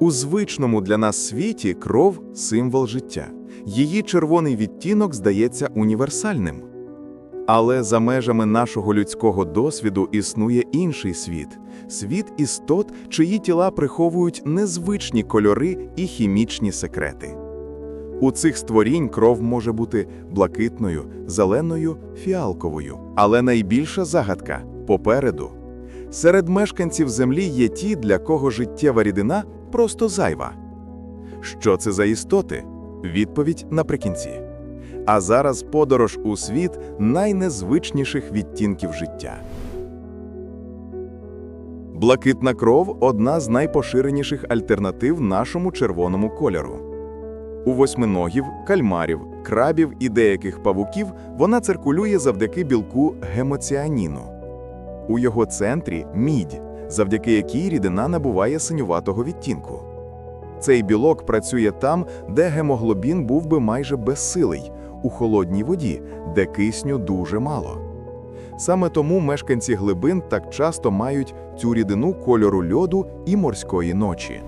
У звичному для нас світі кров символ життя. Її червоний відтінок здається універсальним. Але за межами нашого людського досвіду існує інший світ світ істот, чиї тіла приховують незвичні кольори і хімічні секрети. У цих створінь кров може бути блакитною, зеленою, фіалковою. Але найбільша загадка попереду. Серед мешканців Землі є ті, для кого життєва рідина просто зайва. Що це за істоти? Відповідь наприкінці. А зараз подорож у світ найнезвичніших відтінків життя. Блакитна кров одна з найпоширеніших альтернатив нашому червоному кольору. У восьминогів, кальмарів, крабів і деяких павуків вона циркулює завдяки білку гемоціаніну. У його центрі мідь, завдяки якій рідина набуває синюватого відтінку. Цей білок працює там, де гемоглобін був би майже безсилий, у холодній воді, де кисню дуже мало. Саме тому мешканці глибин так часто мають цю рідину кольору льоду і морської ночі.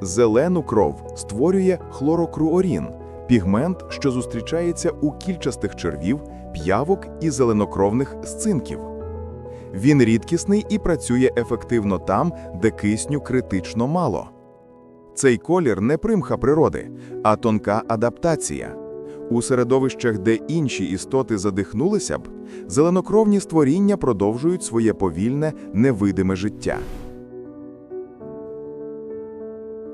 Зелену кров створює хлорокруорін – пігмент, що зустрічається у кільчастих червів, п'явок і зеленокровних сцинків. Він рідкісний і працює ефективно там, де кисню критично мало. Цей колір не примха природи, а тонка адаптація. У середовищах, де інші істоти задихнулися б, зеленокровні створіння продовжують своє повільне, невидиме життя.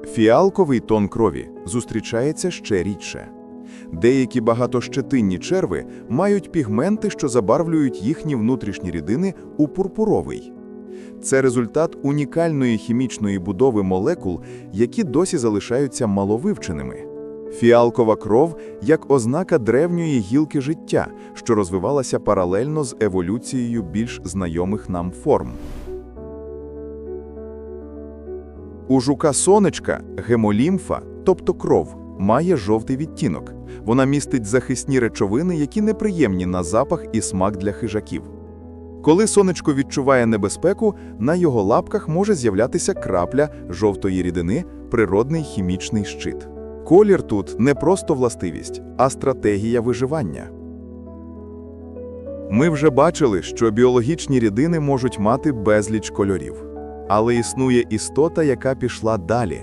Фіалковий тон крові зустрічається ще рідше. Деякі багатощетинні черви мають пігменти, що забарвлюють їхні внутрішні рідини у пурпуровий. Це результат унікальної хімічної будови молекул, які досі залишаються маловивченими. Фіалкова кров як ознака древньої гілки життя, що розвивалася паралельно з еволюцією більш знайомих нам форм. У жука сонечка гемолімфа, тобто кров, має жовтий відтінок. Вона містить захисні речовини, які неприємні на запах і смак для хижаків. Коли сонечко відчуває небезпеку, на його лапках може з'являтися крапля жовтої рідини, природний хімічний щит. Колір тут не просто властивість, а стратегія виживання. Ми вже бачили, що біологічні рідини можуть мати безліч кольорів. Але існує істота, яка пішла далі.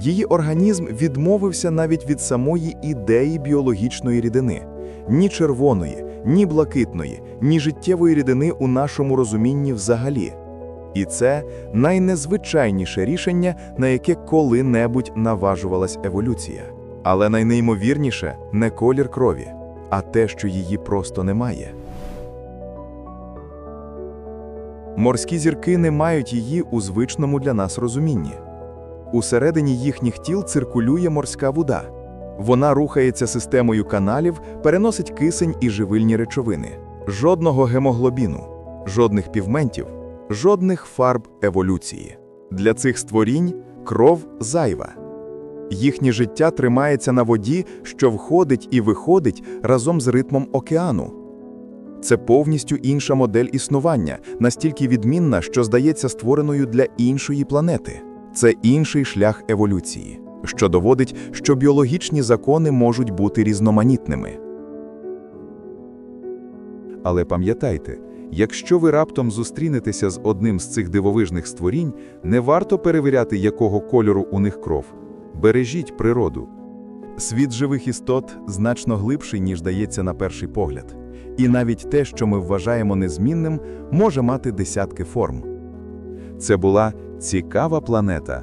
Її організм відмовився навіть від самої ідеї біологічної рідини. Ні червоної, ні блакитної, ні життєвої рідини у нашому розумінні взагалі. І це найнезвичайніше рішення, на яке коли-небудь наважувалась еволюція. Але найнеймовірніше не колір крові, а те, що її просто немає. Морські зірки не мають її у звичному для нас розумінні. Усередині їхніх тіл циркулює морська вода. Вона рухається системою каналів, переносить кисень і живильні речовини. Жодного гемоглобіну, жодних пігментів, жодних фарб еволюції. Для цих створінь кров зайва. Їхнє життя тримається на воді, що входить і виходить разом з ритмом океану. Це повністю інша модель існування, настільки відмінна, що здається створеною для іншої планети. Це інший шлях еволюції, що доводить, що біологічні закони можуть бути різноманітними. Але пам'ятайте, якщо ви раптом зустрінетеся з одним з цих дивовижних створінь, не варто перевіряти, якого кольору у них кров. Бережіть природу. Світ живих істот значно глибший, ніж дається на перший погляд. І навіть те, що ми вважаємо незмінним, може мати десятки форм. Це була цікава планета